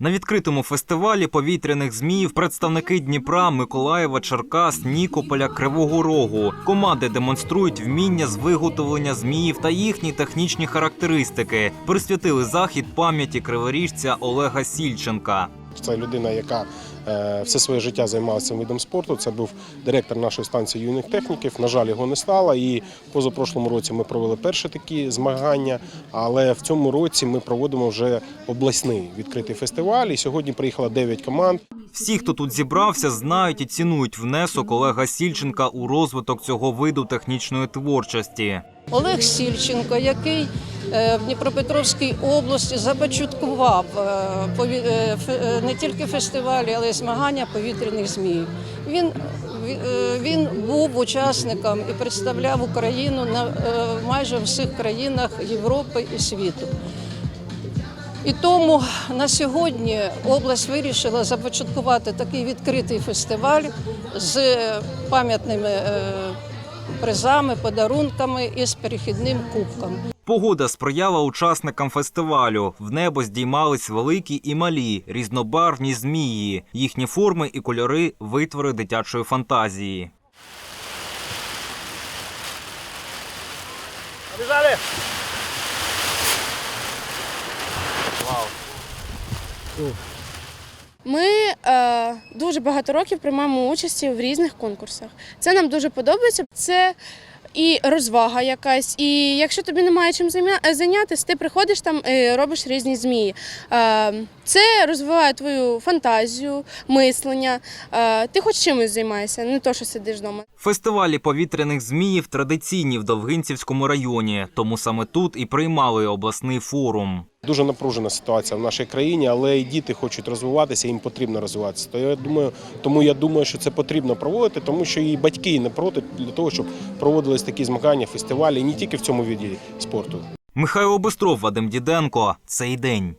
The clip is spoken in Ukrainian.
На відкритому фестивалі повітряних зміїв представники Дніпра, Миколаєва, Черкас, Нікополя, Кривого Рогу. Команди демонструють вміння з виготовлення зміїв та їхні технічні характеристики. Присвятили захід пам'яті криворіжця Олега Сільченка. Це людина, яка е, все своє життя займалася цим видом спорту. Це був директор нашої станції юних техніків. На жаль, його не стало. І позапрошлому році ми провели перші такі змагання. Але в цьому році ми проводимо вже обласний відкритий фестиваль. І сьогодні приїхало 9 команд. Всі, хто тут зібрався, знають і цінують внесок Олега Сільченка у розвиток цього виду технічної творчості. Олег Сільченко, який в Дніпропетровській області започаткував е, е, е, не тільки фестивалі, але й змагання повітряних зміїв. Він, е, він був учасником і представляв Україну на е, майже всіх країнах Європи і світу. І тому на сьогодні область вирішила започаткувати такий відкритий фестиваль з пам'ятними е, призами, подарунками і з перехідним кубком. Погода сприяла учасникам фестивалю. В небо здіймались великі і малі, різнобарвні змії. Їхні форми і кольори витвори дитячої фантазії. Ми е, дуже багато років приймаємо участь в різних конкурсах. Це нам дуже подобається. Це і розвага якась. І якщо тобі немає чим зайнятися, ти приходиш там і робиш різні змії. Е, це розвиває твою фантазію, мислення. Е, ти хоч чимось займаєшся, не то, що сидиш вдома. Фестивалі повітряних зміїв традиційні в Довгинцівському районі, тому саме тут і приймали обласний форум. Дуже напружена ситуація в нашій країні, але і діти хочуть розвиватися, їм потрібно розвиватися. То я думаю, тому я думаю, що це потрібно проводити, тому що і батьки не проти для того, щоб проводились такі змагання, фестивалі, і не тільки в цьому віді спорту. Михайло Бистров, Вадим Діденко. Цей день.